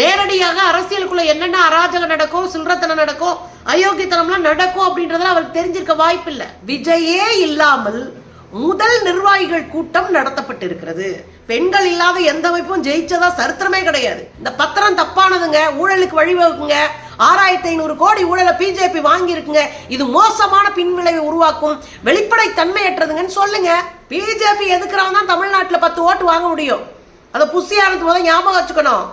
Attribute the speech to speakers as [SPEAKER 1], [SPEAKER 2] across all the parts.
[SPEAKER 1] நேரடியாக அரசியலுக்குள்ள என்னென்ன அராஜகம் நடக்கும் சில்லறத்தனம் நடக்கும் அயோக்கியத்தனம்லாம் நடக்கும் அப்படின்றதுல அவருக்கு தெரிஞ்சிருக்க வாய்ப்பு இல்லை விஜயே இல்லாமல் முதல் நிர்வாகிகள் கூட்டம் நடத்தப்பட்டிருக்கிறது. பெண்கள் இல்லாத எந்த அமைப்பும் ஜெயிச்சதா சரித்திரமே கிடையாது. இந்த பத்திரம் தப்பானதுங்க ஊழலுக்கு வழிவகுக்குங்க ஆறாயிரத்தி ஐநூறு கோடி ஊழலை பிஜேபி வாங்கியிருக்குங்க இது மோசமான பின்விளைவை உருவாக்கும் வெளிப்படை தன்மையற்றதுங்கன்னு சொல்லுங்க. பிஜேபி எதுக்குறவன் தான் தமிழ்நாட்டில் பத்து ஓட்டு வாங்க முடியும். அதை புசியானது முதல் ஞாபகம் வச்சுக்கணும்.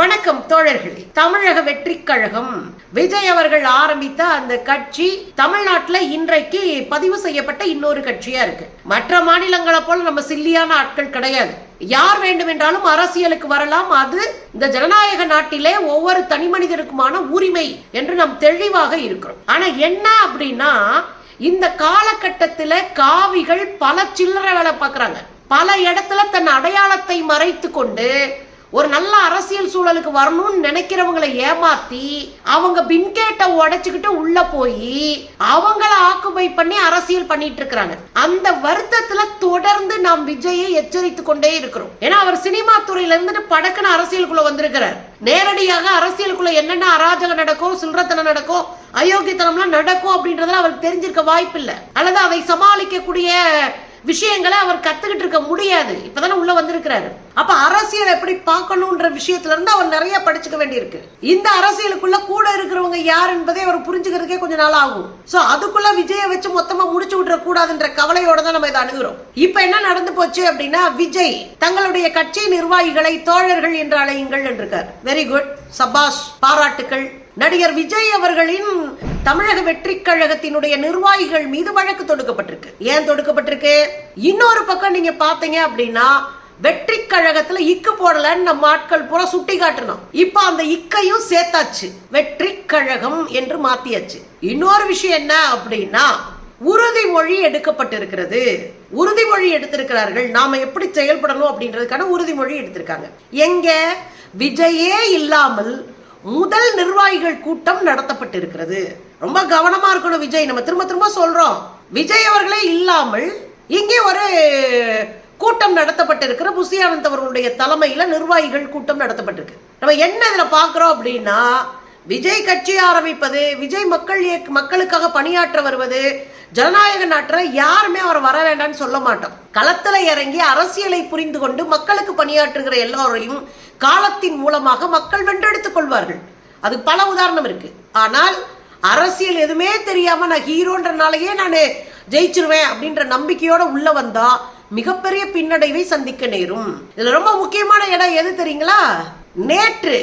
[SPEAKER 1] வணக்கம் தோழர்களே. தமிழக வெற்றி கழகம் விஜய் அவர்கள் ஆரம்பித்த அந்த கட்சி தமிழ்நாட்டில் இன்றைக்கு பதிவு செய்யப்பட்ட இன்னொரு கட்சியா இருக்கு. மற்ற மாநிலங்களை போல நம்ம சில்லியான ஆட்கள் கிடையாது. யார் வேண்டுமென்றாலும் அரசியலுக்கு வரலாம். அது இந்த ஜனநாயக நாட்டிலே ஒவ்வொரு தனி மனிதருக்குமான உரிமை என்று நாம் தெளிவாக இருக்கிறோம். ஆனா என்ன அப்படின்னா இந்த காலகட்டத்தில் காவிகள் பல சில்லறை வேலை பார்க்குறாங்க. பல இடத்துல தன் அடையாளத்தை மறைத்து கொண்டு ஒரு நல்ல அரசியல் சூழலுக்கு வரணும்னு நினைக்கிறவங்களை ஏமாத்தி அவங்க பின்கேட்டை உடைச்சுக்கிட்டு உள்ள போய் அவங்கள ஆக்குபை பண்ணி அரசியல் பண்ணிட்டு இருக்கிறாங்க. அந்த வருத்தத்துல தொடர்ந்து நாம் விஜயை எச்சரித்து கொண்டே இருக்கிறோம். ஏன்னா அவர் சினிமா துறையில இருந்து படக்குன்னு அரசியலுக்குள்ள வந்திருக்கிறார். நேரடியாக அரசியலுக்குள்ள என்னென்ன அராஜகம் நடக்கும் சில்லறத்தனம் நடக்கும் அயோக்கியத்தனம்லாம் நடக்கும் அப்படின்றதுல அவருக்கு தெரிஞ்சிருக்க வாய்ப்பு இல்லை அல்லது அதை சமாளிக்கக்கூடிய விஷயங்களை அவர் கத்துக்கிட்டு இருக்க முடியாது. இப்பதானே உள்ள வந்திருக்கிறாரு. அப்ப அரசியல் எப்படி பார்க்கணும்ன்ற விஷயத்துல இருந்து அவர் நிறைய படிச்சுக்க வேண்டியிருக்கு. இந்த அரசியலுக்குள்ள கூட இருக்கிறவங்க யார் என்பதை அவர் புரிஞ்சுக்கிறதுக்கே கொஞ்சம் நாள் ஆகும். சோ அதுக்குள்ள விஜயை வச்சு மொத்தமா முடிச்சு விட்டுற கூடாதுன்ற கவலையோட தான் நம்ம இதை அணுகிறோம். இப்ப என்ன நடந்து போச்சு அப்படின்னா விஜய் தங்களுடைய கட்சி நிர்வாகிகளை தோழர்கள் என்று அழையுங்கள் என்றிருக்கார். வெரி குட் சபாஷ் பாராட்டுக்கள். நடிகர் விஜய் அவர்களின் தமிழக வெற்றி கழகத்தினுடைய நிர்வாகிகள் மீது வழக்கு தொடுக்கப்பட்டிருக்கு. ஏன் தொடுக்கப்பட்டிருக்கு? இன்னொரு பக்கம் நீங்க பாத்தீங்க அப்படின்னா வெற்றி கழகத்துல இக்கு போடலன்னு நம்ம ஆட்கள் பூரா சுட்டி காட்டணும். இப்ப அந்த இக்கையும் சேர்த்தாச்சு. வெற்றி கழகம் என்று மாத்தியாச்சு. இன்னொரு விஷயம் என்ன அப்படின்னா உறுதிமொழி எடுக்கப்பட்டிருக்கிறது. உறுதிமொழி எடுத்திருக்கிறார்கள். நாம எப்படி செயல்படணும் அப்படின்றதுக்கான உறுதிமொழி எடுத்திருக்காங்க. எங்க? விஜயே இல்லாமல் முதல் நிர்வாகிகள் கூட்டம் நடத்தப்பட்டிருக்கிறது. ரொம்ப கவனமா இருக்கணும் விஜய். நம்ம திரும்ப திரும்ப சொல்றோம். விஜய் அவர்களே இல்லாமல் இங்கே ஒரு கூட்டம் நடத்தப்பட்டிருக்கிற புசியானந்த் அவர்களுடைய தலைமையில நிர்வாகிகள் கூட்டம் நடத்தப்பட்டிருக்கு. நம்ம என்ன இதுல பாக்குறோம் அப்படின்னா விஜய் கட்சி ஆரம்பிப்பது விஜய் மக்கள் இயக்க மக்களுக்காக பணியாற்ற வருவது ஜனநாயக நாட்டில் யாருமே அவர் வர வேண்டாம்னு சொல்ல மாட்டோம். களத்தில் இறங்கி அரசியலை புரிந்து கொண்டு மக்களுக்கு பணியாற்றுகிற எல்லோரையும் காலத்தின் மூலமாக மக்கள் வென்றெடுத்துக் கொள்வார்கள். அதுக்கு பல உதாரணம் இருக்கு. ஆனால் அரசியல் எதுவுமே தெரியாம நான் ஹீரோன்றனாலேயே நான் ஜெயிச்சிருவேன் அப்படின்ற நம்பிக்கையோட உள்ள வந்தா மிகப்பெரிய பின்னடைவை சந்திக்க நேரும். இதுல ரொம்ப முக்கியமான இடம் எது தெரியுங்களா? நேற்று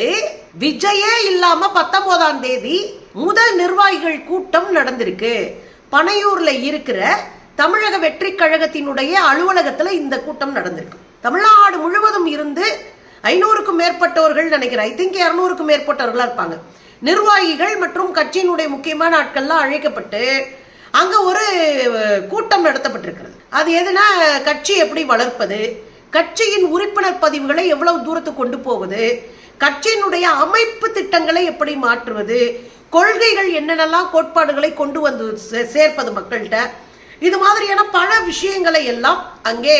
[SPEAKER 1] விஜயே இல்லாம பத்தொன்பதாம் தேதி முதல் நிர்வாகிகள் கூட்டம் நடந்திருக்கு. பனையூர்ல இருக்கிற தமிழக வெற்றி கழகத்தினுடைய அலுவலகத்துல இந்த கூட்டம் நடந்திருக்கு. தமிழ்நாடு முழுவதும் இருந்து ஐநூறுக்கும் மேற்பட்டவர்கள் நினைக்கிறேன். ஐ திங்க் இரநூறுக்கும் மேற்பட்டவர்களா இருப்பாங்க. நிர்வாகிகள் மற்றும் கட்சியினுடைய முக்கியமான ஆட்கள்லாம் அழைக்கப்பட்டு அங்கே ஒரு கூட்டம் நடத்தப்பட்டிருக்கிறது. அது எதுனா கட்சி எப்படி வளர்ப்பது? கட்சியின் உறுப்பினர் பதிவுகளை எவ்வளவு தூரத்துக்கு கொண்டு போவது? கட்சியினுடைய அமைப்பு திட்டங்களை எப்படி மாற்றுவது? கொள்கைகள் என்னென்னலாம் கோட்பாடுகளை கொண்டு வந்து சே- சேர்ப்பது மக்கள்கிட்ட? இது மாதிரியான பல விஷயங்களை எல்லாம் அங்கே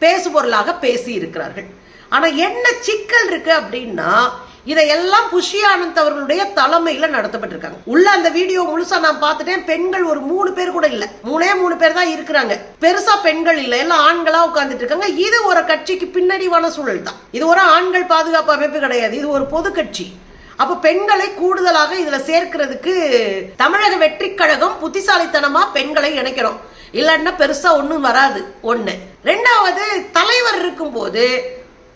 [SPEAKER 1] பேசுபொருளாக பேசி இருக்கிறார்கள் ஆனால் என்ன சிக்கல் இருக்கு அப்படின்னா இதையெல்லாம் புஷி ஆனந்த் அவர்களுடைய தலைமையில் நடத்தப்பட்டிருக்காங்க. உள்ள அந்த வீடியோ முழுசா நான் பார்த்துட்டேன். பெண்கள் ஒரு மூணு பேர் கூட இல்லை. மூணே மூணு பேர் தான் இருக்கிறாங்க. பெருசா பெண்கள் இல்லை. எல்லாம் ஆண்களா உட்கார்ந்துட்டு இருக்காங்க. இது ஒரு கட்சிக்கு பின்னடிவான சூழல் தான். இது ஒரு ஆண்கள் பாதுகாப்பு அமைப்பு கிடையாது. இது ஒரு பொது கட்சி. அப்ப பெண்களை கூடுதலாக இதுல சேர்க்கிறதுக்கு தமிழக வெற்றி கழகம் புத்திசாலித்தனமா பெண்களை இணைக்கிறோம் இல்லைன்னா பெருசா ஒன்றும் வராது. ஒன்று ரெண்டாவது தலைவர் இருக்கும்போது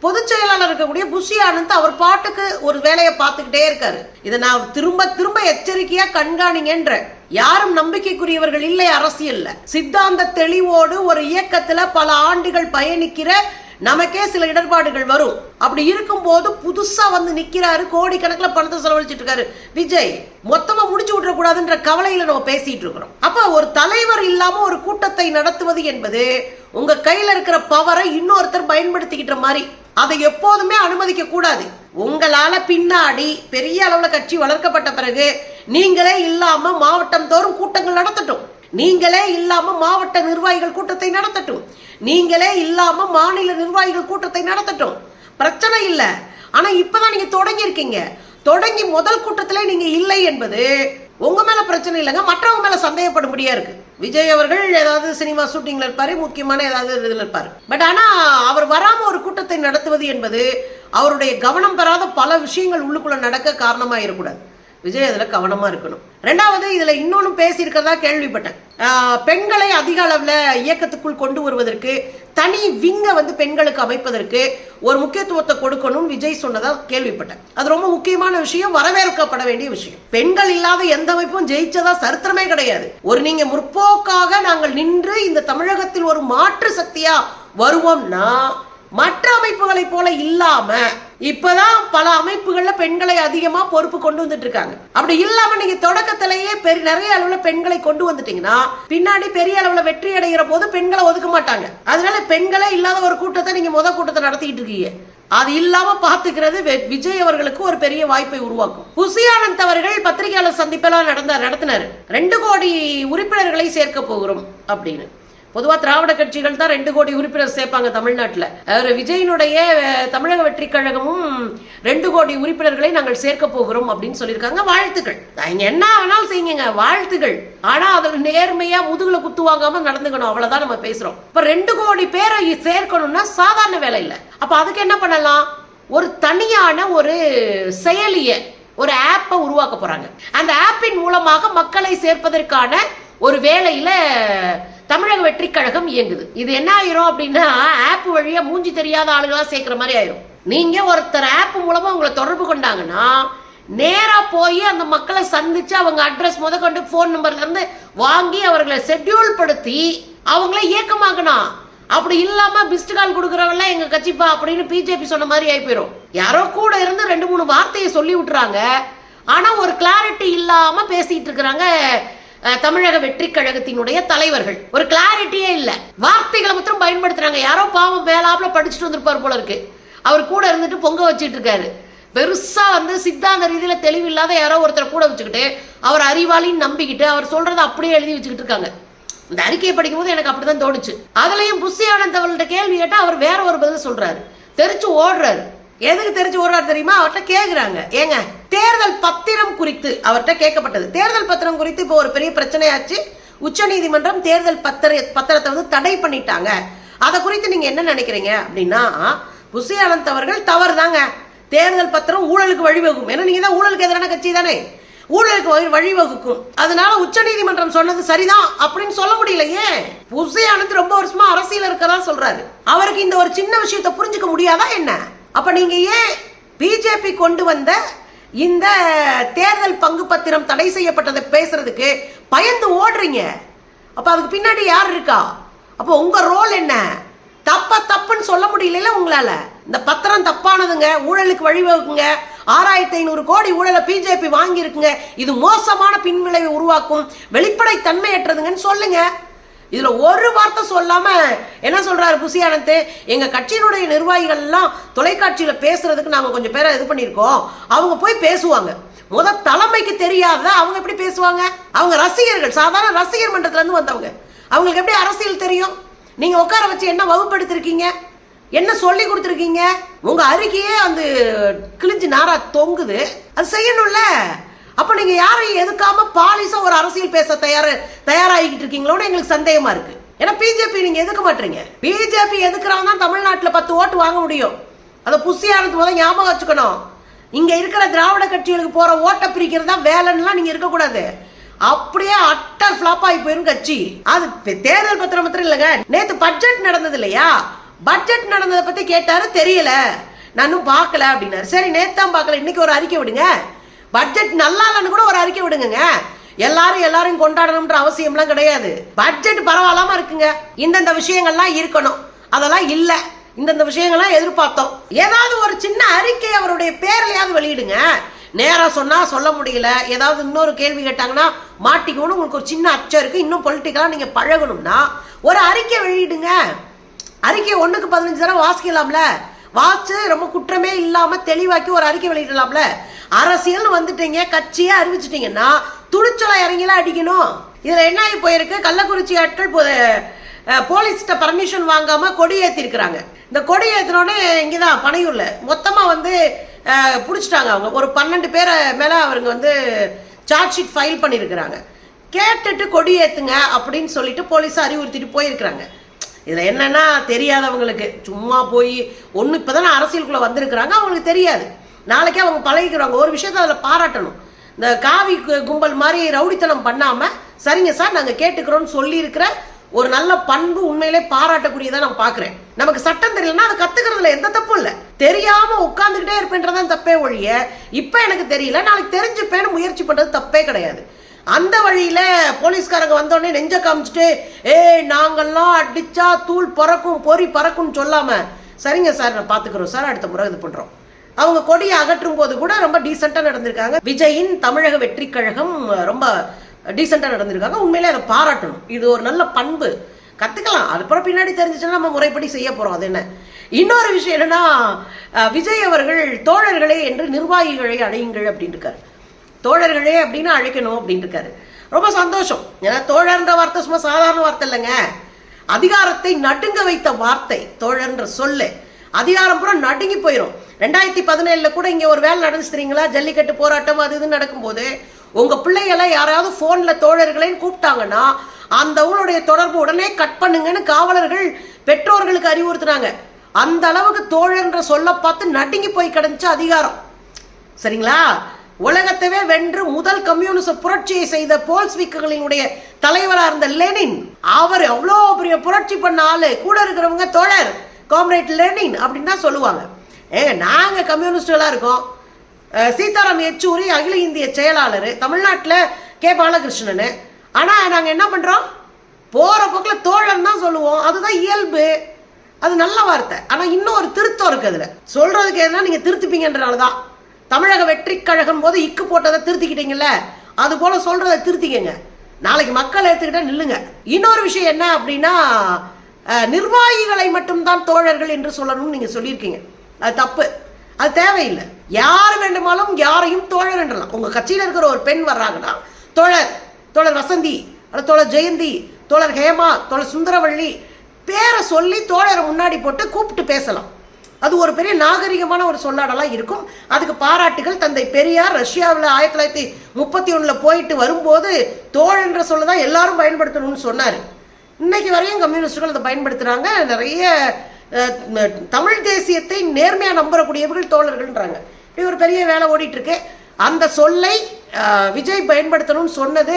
[SPEAKER 1] பொதுச் செயலாளர் இருக்கக்கூடிய புஷி ஆனந்த் அவர் பாட்டுக்கு ஒரு வேலையை பார்த்துக்கிட்டே இருக்காரு. இதை நான் திரும்ப திரும்ப எச்சரிக்கையா கண்காணிங்கன்ற. யாரும் நம்பிக்கைக்குரியவர்கள் இல்லை அரசியல்ல. சித்தாந்த தெளிவோடு ஒரு இயக்கத்துல பல ஆண்டுகள் பயணிக்கிற நமக்கே சில இடர்பாடுகள் வரும். அப்படி இருக்கும் போது புதுசா வந்து நிக்கிறாரு கோடிக்கணக்கில் பணத்தை செலவழிச்சிட்டு இருக்காரு. விஜய் மொத்தமா முடிச்சு விட்டுற கூடாதுன்ற கவலையில நம்ம பேசிட்டு இருக்கிறோம். அப்ப ஒரு தலைவர் இல்லாம ஒரு கூட்டத்தை நடத்துவது என்பது உங்க கையில இருக்கிற பவரை இன்னொருத்தர் பயன்படுத்திக்கிட்ட மாதிரி. அதை எப்போதுமே அனுமதிக்க கூடாது. உங்களால பின்னாடி பெரிய அளவுல கட்சி வளர்க்கப்பட்ட பிறகு நீங்களே இல்லாம மாவட்டம் தோறும் கூட்டங்கள் நடத்தட்டும். நீங்களே இல்லாம மாவட்ட நிர்வாகிகள் கூட்டத்தை நடத்தட்டும். நீங்களே இல்லாம மாநில நிர்வாகிகள் கூட்டத்தை நடத்தட்டும். பிரச்சனை இல்ல. ஆனா இப்பதான் நீங்க தொடங்கி இருக்கீங்க தொடங்கி முதல் கூட்டத்திலே நீங்க இல்லை என்பது உங்க மேல பிரச்சனை இல்லைங்க. மற்றவங்க மேல சந்தேகப்படும்படியா இருக்கு. விஜய் அவர்கள் ஏதாவது சினிமா ஷூட்டிங்ல இருப்பாரு முக்கியமான ஏதாவது இதுல இருப்பாரு. பட் ஆனா அவர் வராம ஒரு கூட்டத்தை நடத்துவது என்பது அவருடைய கவனம் பெறாத பல விஷயங்கள் உள்ளுக்குள்ள நடக்க காரணமாக இருக்கக்கூடாது. விஜய் அதில் கவனமாக இருக்கணும். ரெண்டாவது இதில் இன்னொன்று பேசியிருக்கிறதா கேள்விப்பட்டேன். பெண்களை அதிக அளவில் இயக்கத்துக்குள் கொண்டு வருவதற்கு தனி விங்கை வந்து பெண்களுக்கு அமைப்பதற்கு ஒரு முக்கியத்துவத்தை கொடுக்கணும் விஜய் சொன்னதா கேள்விப்பட்டேன். அது ரொம்ப முக்கியமான விஷயம் வரவேற்கப்பட வேண்டிய விஷயம். பெண்கள் இல்லாத எந்த அமைப்பும் ஜெயிச்சதா சரித்திரமே கிடையாது. ஒரு நீங்க முற்போக்காக நாங்கள் நின்று இந்த தமிழகத்தில் ஒரு மாற்று சக்தியா வருவோம்னா மற்ற அமைப்புகளைப் போல இல்லாம இப்பதான் பல அமைப்புகள்ல பெண்களை அதிகமா பொறுப்பு கொண்டு வந்துட்டு இருக்காங்க. அப்படி இல்லாம நீங்க தொடக்கத்திலேயே பெரிய நிறைய அளவுல பெண்களை கொண்டு வந்துட்டீங்கன்னா பின்னாடி பெரிய அளவுல வெற்றி அடைகிற போது பெண்களை ஒதுக்க மாட்டாங்க. அதனால பெண்களே இல்லாத ஒரு கூட்டத்தை நீங்க முத கூட்டத்தை நடத்திட்டு இருக்கீங்க. அது இல்லாம பாத்துக்கிறது வெ- விஜய் அவர்களுக்கு ஒரு பெரிய வாய்ப்பை உருவாக்கும். புசியானந்த் அவர்கள் பத்திரிகையாளர் சந்திப்பெல்லாம் நடந்தார் நடத்தினாரு. ரெண்டு கோடி உறுப்பினர்களை சேர்க்க போகிறோம் அப்படின்னு. பொதுவாக திராவிட கட்சிகள் தான் ரெண்டு கோடி உறுப்பினர் சேர்ப்பாங்க தமிழ்நாட்டில். அவர் விஜயினுடைய தமிழக வெற்றி கழகமும் ரெண்டு கோடி உறுப்பினர்களை நாங்கள் சேர்க்க போகிறோம் அப்படின்னு சொல்லியிருக்காங்க. வாழ்த்துக்கள். நீங்க என்ன வேணாலும் செய்யுங்க. வாழ்த்துக்கள். ஆனா அதில் நேர்மையா முதுகுல குத்து வாங்காம நடந்துக்கணும். அவ்வளவுதான் நம்ம பேசுறோம். இப்ப ரெண்டு கோடி பேரை சேர்க்கணும்னா சாதாரண வேலை இல்லை. அப்ப அதுக்கு என்ன பண்ணலாம்? ஒரு தனியான ஒரு செயலியை ஒரு ஆப்பை உருவாக்க போறாங்க. அந்த ஆப்பின் மூலமாக மக்களை சேர்ப்பதற்கான ஒரு வேலையில தமிழக வெற்றி கழகம் இயங்குது. இது என்ன ஆயிரும் அப்படின்னா ஆப் வழியா மூஞ்சி தெரியாத ஆளுகளா சேர்க்கிற மாதிரி ஆயிரும். நீங்க ஒருத்தர் ஆப் மூலமா உங்களை தொடர்பு கொண்டாங்கன்னா நேரா போய் அந்த மக்களை சந்திச்சு அவங்க அட்ரஸ் முத கொண்டு ஃபோன் நம்பர்ல இருந்து வாங்கி அவர்களை ஷெட்யூல் படுத்தி அவங்கள இயக்கமாக்கணும். அப்படி இல்லாம பிஸ்ட் கால் கொடுக்குறவங்க எங்க கட்சிப்பா அப்படின்னு பிஜேபி சொன்ன மாதிரி ஆகி போயிரும். யாரோ கூட இருந்து ரெண்டு மூணு வார்த்தையை சொல்லி விட்டுறாங்க. ஆனா ஒரு கிளாரிட்டி இல்லாம பேசிட்டு இருக்கிறாங்க தமிழக வெற்றி கழகத்தினுடைய தலைவர்கள். ஒரு கிளாரிட்டியே இல்ல. வார்த்தைகளை மாத்திரம் பயன்படுத்துறாங்க. யாரோ பாவம் மேலாப்ல படிச்சுட்டு வந்திருப்பார் போல இருக்கு. அவர் கூட இருந்துட்டு பொங்க வச்சுட்டு இருக்காரு. பெருசா வந்து சித்தாந்த ரீதியில தெளிவில்லாத யாரோ ஒருத்தரை கூட வச்சுக்கிட்டு அவர் அறிவாளின்னு நம்பிக்கிட்டு அவர் சொல்றதை அப்படியே எழுதி வச்சுக்கிட்டு இருக்காங்க. இந்த அறிக்கையை படிக்கும்போது எனக்கு அப்படிதான் தோணுச்சு. அதுலயும் புஷி ஆனந்த் அவர்கள்ட்ட கேள்வி கேட்டால் அவர் வேற ஒரு பதில் சொல்றாரு. தெரிச்சு ஓடுறாரு. எதுக்கு தெரிஞ்சு ஓடுறாரு தெரியுமா? அவர்கிட்ட கேட்குறாங்க ஏங்க தேர்தல் பத்திரம் குறித்து அவர்கிட்ட கேட்கப்பட்டது. தேர்தல் பத்திரம் குறித்து இப்போ ஒரு பெரிய பிரச்சனையாச்சு. உச்சநீதிமன்றம் தேர்தல் பத்திர பத்திரத்தை வந்து தடை பண்ணிட்டாங்க. அதை குறித்து நீங்க என்ன நினைக்கிறீங்க அப்படின்னா புஷி ஆனந்த் அவர்கள் தவறுதாங்க. தேர்தல் பத்திரம் ஊழலுக்கு வழிவகுக்கும். ஏன்னா நீங்க தான் ஊழலுக்கு எதிரான கட்சி தானே. ஊழலுக்கு வழி- வழிவகுக்கும். அதனால உச்சநீதிமன்றம் சொன்னது சரிதான் அப்படின்னு சொல்ல முடியலையே புஷி ஆனந்த் ரொம்ப வருஷமா அரசியல் இருக்கதான் சொல்றாரு. அவருக்கு இந்த ஒரு சின்ன விஷயத்தை புரிஞ்சுக்க முடியாதா என்ன? அப்ப நீங்க ஏன் பிஜேபி கொண்டு வந்த இந்த தேர்தல் பங்கு பத்திரம் தடை செய்யப்பட்டதை பேசுறதுக்கு பயந்து ஓடுறீங்க? அப்ப அதுக்கு பின்னாடி யார் இருக்கா? அப்போ உங்க ரோல் என்ன? தப்ப தப்புன்னு சொல்ல முடியல உங்களால? இந்த பத்திரம் தப்பானதுங்க ஊழலுக்கு வழிவகுக்குங்க ஆறாயிரத்தி ஐநூறு கோடி ஊழலை பிஜேபி வாங்கியிருக்குங்க இது மோசமான பின்விளைவை உருவாக்கும் வெளிப்படை தன்மையற்றதுங்கன்னு சொல்லுங்க. இதுல ஒரு வார்த்தை சொல்லாம என்ன சொல்றாரு புசி ஆனந்த் எங்க கட்சியினுடைய நிர்வாகிகள் எல்லாம் தொலைக்காட்சியில பேசுறதுக்கு நாங்க கொஞ்சம் பேரை இது பண்ணியிருக்கோம். அவங்க போய் பேசுவாங்க. முத தலைமைக்கு தெரியாத அவங்க எப்படி பேசுவாங்க? அவங்க ரசிகர்கள் சாதாரண ரசிகர் மன்றத்துல இருந்து வந்தவங்க. அவங்களுக்கு எப்படி அரசியல் தெரியும்? நீங்க உட்கார வச்சு என்ன வகுப்படுத்திருக்கீங்க? என்ன சொல்லி கொடுத்துருக்கீங்க? உங்க அறிக்கையே அந்த கிழிஞ்சு நாரா தொங்குது. அது செய்யணும்ல. அப்போ நீங்கள் யாரையும் எதுக்காம பாலிசா ஒரு அரசியல் பேச தயார தயாராகிக்கிட்டு இருக்கீங்களோட எங்களுக்கு சந்தேகமாக இருக்குது ஏன்னா பிஜேபி நீங்கள் எதுக்க மாட்டீங்க? பிஜேபி எதுக்குறவங்க தான் தமிழ்நாட்டில் பத்து ஓட்டு வாங்க முடியும். அதை புசியானது முதல் ஞாபகம் வச்சுக்கணும். இங்கே இருக்கிற திராவிட கட்சிகளுக்கு போகிற ஓட்டை பிரிக்கிறது தான் வேலைன்னுலாம் நீங்கள் இருக்கக்கூடாது. அப்படியே அட்டர் ஃப்ளாப் ஆகி போயிரும் கட்சி. அது தேர்தல் பத்திரம் மாத்திரம் இல்லைங்க. நேற்று பட்ஜெட் நடந்தது இல்லையா? பட்ஜெட் நடந்ததை பற்றி கேட்டாரு தெரியல. நானும் பார்க்கல அப்படின்னாரு. சரி நேற்று தான் பார்க்கல. இன்னைக்கு ஒரு அறிக்கை விடுங்க. பட்ஜெட் நல்லா இல்லைன்னு கூட ஒரு அறிக்கை விடுங்க எல்லாரும் எல்லாரும் கொண்டாடணும்ன்ற அவசியம்லாம் கிடையாது. பட்ஜெட் பரவாயில்லாம இருக்குங்க. இந்தந்த விஷயங்கள்லாம் இருக்கணும். அதெல்லாம் இல்லை. இந்தந்த விஷயங்கள்லாம் எதிர்பார்த்தோம். ஏதாவது ஒரு சின்ன அறிக்கை அவருடைய பேர்லயாவது வெளியிடுங்க. நேராக சொன்னால் சொல்ல முடியல. ஏதாவது இன்னொரு கேள்வி கேட்டாங்கன்னா மாட்டிக்கணும் உங்களுக்கு ஒரு சின்ன அச்சம் இருக்குது இன்னும் பொலிட்டிக்கலாக நீங்கள் பழகணும்னா ஒரு அறிக்கை வெளியிடுங்க. அறிக்கை ஒன்றுக்கு பதினஞ்சு தடவை வாசிக்கலாம்ல. வாசிச்சு ரொம்ப குற்றமே இல்லாமல் தெளிவாக்கி ஒரு அறிக்கை வெளியிடலாம்ல. அரசியல்னு வந்துட்டீங்க கட்சியே அறிவிச்சிட்டீங்கன்னா துணிச்சலை இறங்கிலாம் அடிக்கணும். இதுல என்ன ஆகி போயிருக்கு? கள்ளக்குறிச்சி ஆட்கள் பொ- போலீஸ்கிட்ட பர்மிஷன் வாங்காம கொடி ஏத்திருக்கிறாங்க. இந்த கொடி ஏத்தினோடனே இங்கதான் பனையூர்ல. மொத்தமா வந்து பிடிச்சிட்டாங்க அவங்க. ஒரு பன்னெண்டு பேரை மேல அவருங்க வந்து சார்ஜ் ஷீட் ஃபைல் பண்ணியிருக்கிறாங்க கேட்டுட்டு கொடி ஏத்துங்க அப்படின்னு சொல்லிட்டு போலீஸ் அறிவுறுத்திட்டு போயிருக்கிறாங்க. இதில் என்னன்னா தெரியாதவங்களுக்கு. சும்மா போய் ஒன்று இப்போ தானே அரசியலுக்குள்ளே வந்திருக்கிறாங்க அவங்களுக்கு தெரியாது. நாளைக்கே அவங்க பழகிக்கிறாங்க. ஒரு விஷயத்தை அதில் பாராட்டணும். இந்த காவி கும்பல் மாதிரி ரவுடித்தனம் பண்ணாமல் சரிங்க சார் நாங்கள் கேட்டுக்கிறோம்னு சொல்லியிருக்கிற ஒரு நல்ல பண்பு உண்மையிலே பாராட்டக்கூடியதான் நான் பார்க்குறேன். நமக்கு சட்டம் தெரியலன்னா அதை கற்றுக்கிறதுல எந்த தப்பும் இல்லை. தெரியாமல் உட்காந்துக்கிட்டே இருப்பேன்றதான் தப்பே ஒழிய இப்போ எனக்கு தெரியல நாளைக்கு தெரிஞ்சுப்பேன்னு முயற்சி பண்ணுறது தப்பே கிடையாது. அந்த வழியில் போலீஸ்காரங்க வந்தோடனே நெஞ்ச காமிச்சிட்டு ஏய் நாங்கள்லாம் அடித்தா தூள் பறக்கும் பொறி பறக்கும்னு சொல்லாமல் சரிங்க சார் நான் பார்த்துக்குறோம் சார் அடுத்த முறை இது பண்ணுறோம் அவங்க கொடியை அகற்றும் போது கூட ரொம்ப டீசெண்டாக நடந்திருக்காங்க. விஜயின் தமிழக வெற்றி கழகம் ரொம்ப டீசெண்டாக நடந்திருக்காங்க. உண்மையிலே அதை பாராட்டணும். இது ஒரு நல்ல பண்பு. கற்றுக்கலாம் அதுக்கப்புறம் பின்னாடி தெரிஞ்சிச்சுன்னா நம்ம முறைப்படி செய்ய போகிறோம் அது என்ன? இன்னொரு விஷயம் என்னன்னா விஜய் அவர்கள் தோழர்களே என்று நிர்வாகிகளை அழையுங்கள் அப்படின்னு இருக்காரு தோழர்களே அப்படின்னு அழைக்கணும் அப்படின்னு இருக்காரு ரொம்ப சந்தோஷம். ஏன்னா தோழர்ன்ற வார்த்தை சும்மா சாதாரண வார்த்தை இல்லைங்க. அதிகாரத்தை நடுங்க வைத்த வார்த்தை தோழர்ன்ற சொல்லு. அதிகாரம் பூரா நடுங்கி போயிடும் ரெண்டாயிரத்தி பதினேழில் கூட இங்கே ஒரு வேலை நடந்துச்சு தெரியுங்களா ஜல்லிக்கட்டு போராட்டம் அது இது நடக்கும்போது உங்கள் பிள்ளைகளை யாராவது ஃபோனில் தோழர்களேன்னு கூப்பிட்டாங்கன்னா அந்த அவங்களுடைய தொடர்பு உடனே கட் பண்ணுங்கன்னு காவலர்கள் பெற்றோர்களுக்கு அறிவுறுத்துனாங்க. அந்த அளவுக்கு தோழர்ன்ற சொல்ல பார்த்து நடுங்கி போய் கிடந்துச்சு அதிகாரம். சரிங்களா? உலகத்தவே வென்று முதல் கம்யூனிச புரட்சியை செய்த போல்ஸ்விக்குகளினுடைய தலைவராக இருந்த லெனின் அவர் அவ்வளோ பெரிய புரட்சி பண்ண ஆளு? கூட இருக்கிறவங்க தோழர் காம்ரேட் லெனின் அப்படின்னு தான் சொல்லுவாங்க. ஏங்க நாங்கள் கம்யூனிஸ்டெல்லாம் இருக்கோம். சீதாராம் யெச்சூரி அகில இந்திய செயலாளர் தமிழ்நாட்டில் கே. பாலகிருஷ்ணன். ஆனால் நாங்கள் என்ன பண்ணுறோம் போகிற போக்கில் தோழன் தான் சொல்லுவோம். அதுதான் இயல்பு. அது நல்ல வார்த்தை. ஆனால் இன்னும் ஒரு திருத்தம் இருக்கு அதில். சொல்கிறதுக்கு எதுனா நீங்கள் திருத்திப்பீங்கன்றனால தான் தமிழக வெற்றி கழகம் போது இக்கு போட்டதை திருத்திக்கிட்டீங்கல்ல? அது போல் சொல்கிறத திருத்திக்கங்க. நாளைக்கு மக்கள் எடுத்துக்கிட்டால் நில்லுங்க. இன்னொரு விஷயம் என்ன அப்படின்னா நிர்வாகிகளை மட்டும்தான் தோழர்கள் என்று சொல்லணும்னு நீங்கள் சொல்லியிருக்கீங்க. அது தப்பு. அது தேவையில்லை. யார் வேண்டுமானாலும் யாரையும் தோழர் என்றலாம். உங்கள் கட்சியில் இருக்கிற ஒரு பெண் வர்றாங்கன்னா தோழர் தோழர் வசந்தி தோழர் ஜெயந்தி தோழர் ஹேமா தோழர் சுந்தரவள்ளி பேரை சொல்லி தோழரை முன்னாடி போட்டு கூப்பிட்டு பேசலாம். அது ஒரு பெரிய நாகரிகமான ஒரு சொல்லாடலாம் இருக்கும். அதுக்கு பாராட்டுகள் தந்தை பெரியார் ரஷ்யாவில் ஆயிரத்தி தொள்ளாயிரத்தி முப்பத்தி ஒன்றில் போயிட்டு வரும்போது தோழன்ற சொல்ல தான் எல்லாரும் பயன்படுத்தணும்னு சொன்னார். இன்னைக்கு வரையும் கம்யூனிஸ்டுகள் அதை பயன்படுத்துகிறாங்க நிறைய தமிழ் தேசியத்தை நேர்மையாக நம்புறக்கூடியவர்கள் தோழர்கள்ன்றாங்க. இப்படி ஒரு பெரிய வேலை ஓடிட்டுருக்கு. அந்த சொல்லை விஜய் பயன்படுத்தணும்னு சொன்னது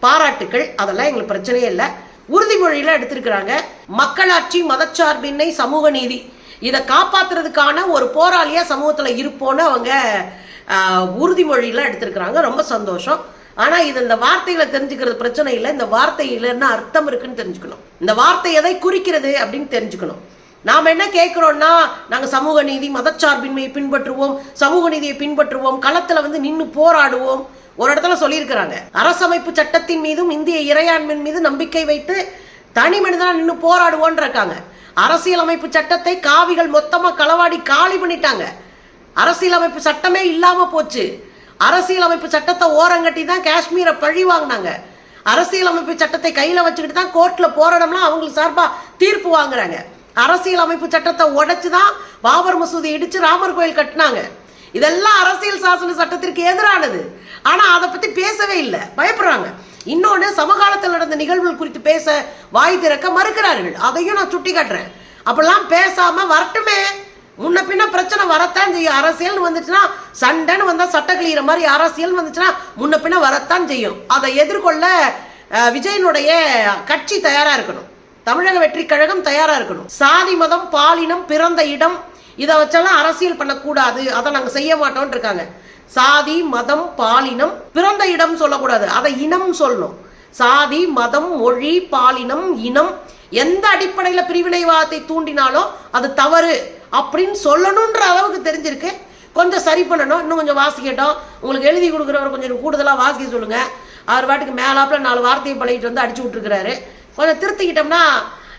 [SPEAKER 1] பாராட்டுக்கள். அதெல்லாம் எங்களுக்கு பிரச்சனையே இல்லை. உறுதிமொழியில எடுத்திருக்கிறாங்க. மக்களாட்சி மதச்சார்பின்மை சமூக நீதி. இதை காப்பாத்துறதுக்கான ஒரு போராளியாக சமூகத்தில் இருப்போன்னு அவங்க ஆஹ், எடுத்திருக்கிறாங்க. ரொம்ப சந்தோஷம். ஆனால் இது இந்த வார்த்தைகளை தெரிஞ்சுக்கிறது பிரச்சனை இல்லை. இந்த வார்த்தையில் என்ன அர்த்தம் இருக்குன்னு தெரிஞ்சுக்கணும். இந்த வார்த்தை எதை குறிக்கிறது அப்படின்னு தெரிஞ்சுக்கணும். நாம் என்ன கேட்குறோம்னா நாங்கள் சமூக நீதி மதச்சார்பின்மையை பின்பற்றுவோம் சமூக நீதியை பின்பற்றுவோம் களத்தில் வந்து நின்று போராடுவோம். ஒரு இடத்துல சொல்லியிருக்கிறாங்க அரசமைப்பு சட்டத்தின் மீதும் இந்திய இறையாண்மையின் மீது நம்பிக்கை வைத்து தனி மனிதனாக நின்று போராடுவோன்னு இருக்காங்க அரசியலமைப்பு சட்டத்தை காவிகள் மொத்தமாக களவாடி காலி பண்ணிட்டாங்க. அரசியலமைப்பு சட்டமே இல்லாமல் போச்சு. அரசியலமைப்பு சட்டத்தை ஓரங்கட்டி தான் காஷ்மீரை பழி வாங்கினாங்க. அரசியலமைப்பு சட்டத்தை கையில் வச்சுக்கிட்டு தான் கோர்ட்டில் போராடம்லாம் அவங்களுக்கு சார்பாக தீர்ப்பு வாங்குறாங்க. அரசியல் அமைப்பு சட்டத்தை உடைச்சு தான் பாபர் மசூதி இடிச்சு ராமர் கோயில் கட்டினாங்க. இதெல்லாம் அரசியல் சாசன சட்டத்திற்கு எதிரானது. ஆனால் அதை பற்றி பேசவே இல்லை. பயப்படுறாங்க. இன்னொன்று சமகாலத்தில் நடந்த நிகழ்வுகள் குறித்து பேச வாய் திறக்க மறுக்கிறார்கள். அதையும் நான் சுட்டி காட்டுறேன் அப்படிலாம் பேசாமல் வரட்டுமே. முன்ன பின்ன பிரச்சனை வரத்தான் செய்யும். அரசியல்னு வந்துச்சுன்னா சண்டைன்னு வந்தால் சட்ட கிளியிற மாதிரி அரசியல் வந்துச்சுன்னா முன்ன பின்ன வரத்தான் செய்யும். அதை எதிர்கொள்ள விஜயனுடைய கட்சி தயாராக இருக்கணும். தமிழக வெற்றி கழகம் தயாரா இருக்கணும். சாதி மதம் பாலினம் பிறந்த இடம் இதை வச்செல்லாம் அரசியல் பண்ணக்கூடாது. அதை நாங்க செய்ய மாட்டோம்னு இருக்காங்க. சாதி மதம் பாலினம் பிறந்த இடம் சொல்லக்கூடாது. அதை இனம் சொல்லணும். சாதி மதம் மொழி பாலினம் இனம் எந்த அடிப்படையில் பிரிவினைவாதத்தை தூண்டினாலும் அது தவறு அப்படின்னு சொல்லணுன்ற அளவுக்கு தெரிஞ்சிருக்கு. கொஞ்சம் சரி பண்ணணும். இன்னும் கொஞ்சம் வாசிக்கட்டும் உங்களுக்கு எழுதி கொடுக்குறவர் கொஞ்சம் கூடுதலாக வாசிக்க சொல்லுங்கள் அவர் வாட்டுக்கு மேலாப்பில் நாலு வார்த்தையை பழகிட்டு வந்து அடிச்சு விட்டுருக்கிறாரு. கொஞ்சம் திருத்திக்கிட்டோம்னா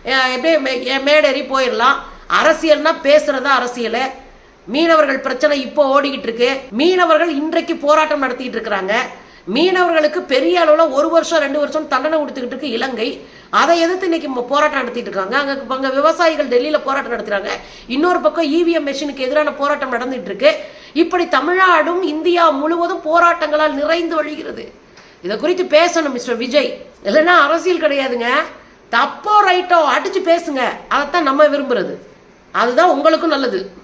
[SPEAKER 1] எப்படியே மே- மேடேறி போயிடலாம் அரசியல்னா பேசுறதா தான் அரசியல். மீனவர்கள் பிரச்சனை இப்போ ஓடிக்கிட்டு இருக்கு. மீனவர்கள் இன்றைக்கு போராட்டம் நடத்திக்கிட்டு இருக்கிறாங்க. மீனவர்களுக்கு பெரிய அளவில் ஒரு வருஷம் ரெண்டு வருஷம் தண்டனை கொடுத்துக்கிட்டு இருக்கு இலங்கை. அதை எதிர்த்து இன்னைக்கு போராட்டம் நடத்திட்டு இருக்காங்க. அங்கே அங்கே விவசாயிகள் டெல்லியில் போராட்டம் நடத்துறாங்க. இன்னொரு பக்கம் இவிஎம் மெஷினுக்கு எதிரான போராட்டம் நடந்துட்டு இருக்கு. இப்படி தமிழ்நாடும் இந்தியா முழுவதும் போராட்டங்களால் நிறைந்து வழிகிறது. இதை குறித்து பேசணும் மிஸ்டர் விஜய். இல்லைன்னா அரசியல் கிடையாதுங்க. தப்போ ரைட்டோ அடிச்சு பேசுங்க. அதைத்தான் நம்ம விரும்புறது. அதுதான் உங்களுக்கும் நல்லது.